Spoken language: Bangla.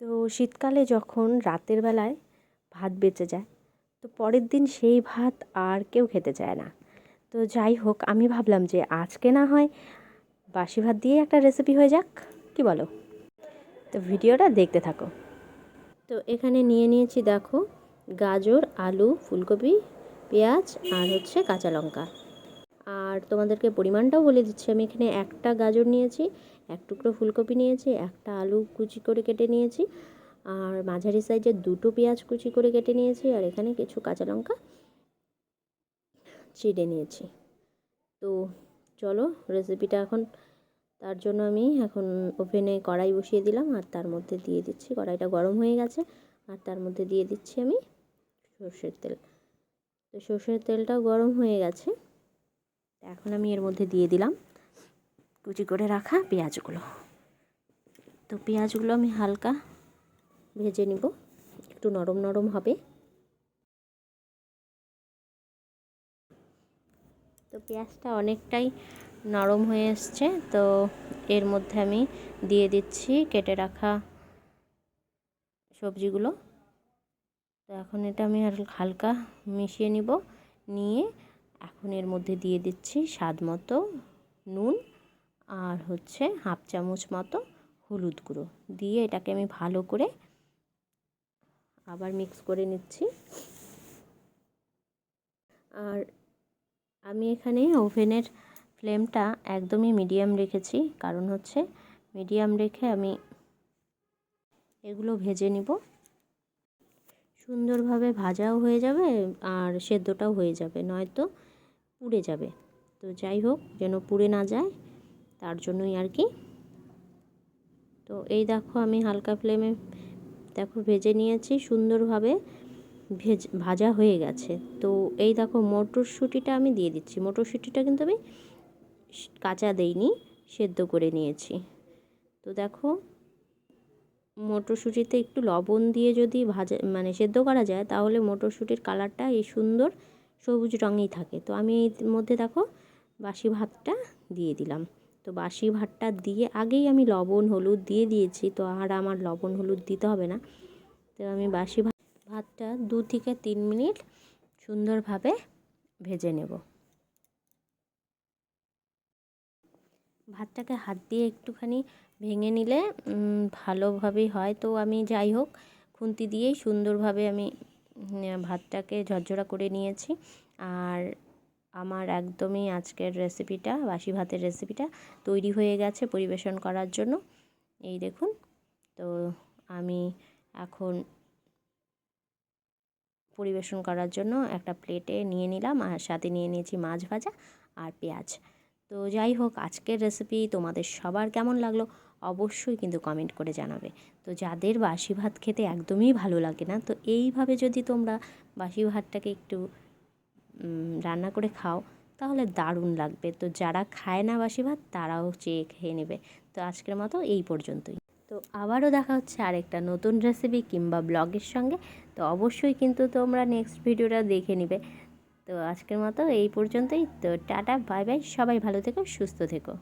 তো শীতকালে যখন রাতের বেলায় ভাত বেঁচে যায়, তো পরের দিন সেই ভাত আর কেউ খেতে চায় না। তো যাই হোক, আমি ভাবলাম যে আজকে না হয় বাসি ভাত দিয়ে একটা রেসিপি হয়ে যাক, কি বলো? তো ভিডিওটা দেখতে থাকো। তো এখানে নিয়ে নিয়েছি দেখো গাজর, আলু, ফুলকপি, পেঁয়াজ আর হচ্ছে কাঁচা লঙ্কা। আর তোমাদেরকে পরিমাণটাও বলে দিচ্ছি, আমি এখানে একটা গাজর নিয়েছি, এক টুকরো ফুলকপি নিয়েছি, একটা আলু কুচি করে কেটে নিয়েছি, আর মাঝারি সাইজের দুটো পেঁয়াজ কুচি করে কেটে নিয়েছি, আর এখানে কিছু কাঁচা লঙ্কা চিড়ে নিয়েছি। তো চলো রেসিপিটা এখন, তার জন্য আমি এখন ওভেনে কড়াই বসিয়ে দিলাম, আর তার মধ্যে দিয়ে দিচ্ছি, কড়াইটা গরম হয়ে গেছে, আর তার মধ্যে দিয়ে দিচ্ছি আমি সর্ষের তেল। তো সর্ষের তেলটাও গরম হয়ে গেছে। এখন আমি এর মধ্যে দিয়ে দিলাম কুচি করে রাখা পেঁয়াজগুলো। তো পেঁয়াজগুলো আমি হালকা ভেজে নিব, একটু নরম নরম হবে। তো পেঁয়াজটা অনেকটাই নরম হয়ে এসছে, তো এর মধ্যে আমি দিয়ে দিচ্ছি কেটে রাখা সবজিগুলো। তো এখন এটা আমি হালকা মিশিয়ে নিব, নিয়ে এখন এর মধ্যে দিয়ে দিচ্ছি স্বাদ মতো নুন আর হচ্ছে হাফ চামচ মতো হলুদ গুঁড়ো। দিয়ে এটাকে আমি ভালো করে আবার মিক্স করে নিচ্ছি। আর আমি এখানে ওভেনের ফ্লেমটা একদমই মিডিয়াম রেখেছি, কারণ হচ্ছে মিডিয়াম রেখে আমি এগুলো ভেজে নিব। সুন্দরভাবে ভাজাও হয়ে যাবে আর সেদ্ধটাও হয়ে যাবে, নয়তো পুড়ে যাবে। তো যাই হোক, যেন পুড়ে না যায়, তার জন্যই আর কি। তো এই দেখো আমি হালকা ফ্লেমে দেখো ভেজে নিয়েছি, সুন্দরভাবে ভেজ, ভাজা হয়ে গেছে। তো এই দেখো মটরশুঁটিটা আমি দিয়ে দিচ্ছি। মটরশুঁটিটা কিন্তু আমি কাঁচা দেইনি, সেদ্ধ করে নিয়েছি। তো দেখো মটরশুঁটিতে একটু লবণ দিয়ে যদি ভাজা মানে সেদ্ধ করা যায়, তাহলে মটরশুঁটির কালারটা এই সুন্দর সবুজ রঙেই থাকে। তো আমি এর মধ্যে দেখো বাসি ভাতটা দিয়ে দিলাম। তো বাসি ভাতটা দিয়ে আগেই আমি লবণ, হলুদ দিয়ে দিয়েছি। তো আর আমার লবণ, হলুদ দিতে হবে না। তো আমি বাসি ভাত, ভাতটা দু থেকে তিন মিনিট সুন্দরভাবে ভেজে নেব। ভাতটাকে হাত দিয়ে একটুখানি ভেঙে নিলে ভালোভাবেই হয়। তো আমি যাই হোক, খুন্তি দিয়েই সুন্দরভাবে আমি ভাতটাকে ঝরঝরা করে নিয়েছি। আর আমার একদমই আজকের রেসিপিটা, বাসি ভাতের রেসিপিটা তৈরি হয়ে গেছে পরিবেশন করার জন্য। এই দেখুন, তো আমি এখন পরিবেশন করার জন্য একটা প্লেটে নিয়ে নিলাম আর সাথে নিয়ে নিয়েছি মাছ ভাজা আর পেঁয়াজ। তো যাই হোক, আজকের রেসিপি তোমাদের সবার কেমন লাগল? অবশ্যই কিন্তু কমেন্ট করে জানাবে। তো যাদের বাসি ভাত খেতে একদমই ভালো লাগে না, তো এইভাবে যদি তোমরা বাসি ভাতটাকে একটু রান্না করে খাও, তাহলে দারুণ লাগবে। তো যারা খায় না বাসি ভাত, তারাও চেয়ে খেয়ে নেবে। তো আজকের মতো এই পর্যন্তই। তো আবারও দেখা হচ্ছে আরেকটা নতুন রেসিপি কিংবা ব্লগের সঙ্গে। তো অবশ্যই কিন্তু তোমরা নেক্সট ভিডিওটা দেখে নিবে। তো আজকের মতো এই পর্যন্তই। তো টাটা বাই বাই সবাই ভালো থেকো, সুস্থ থেকো।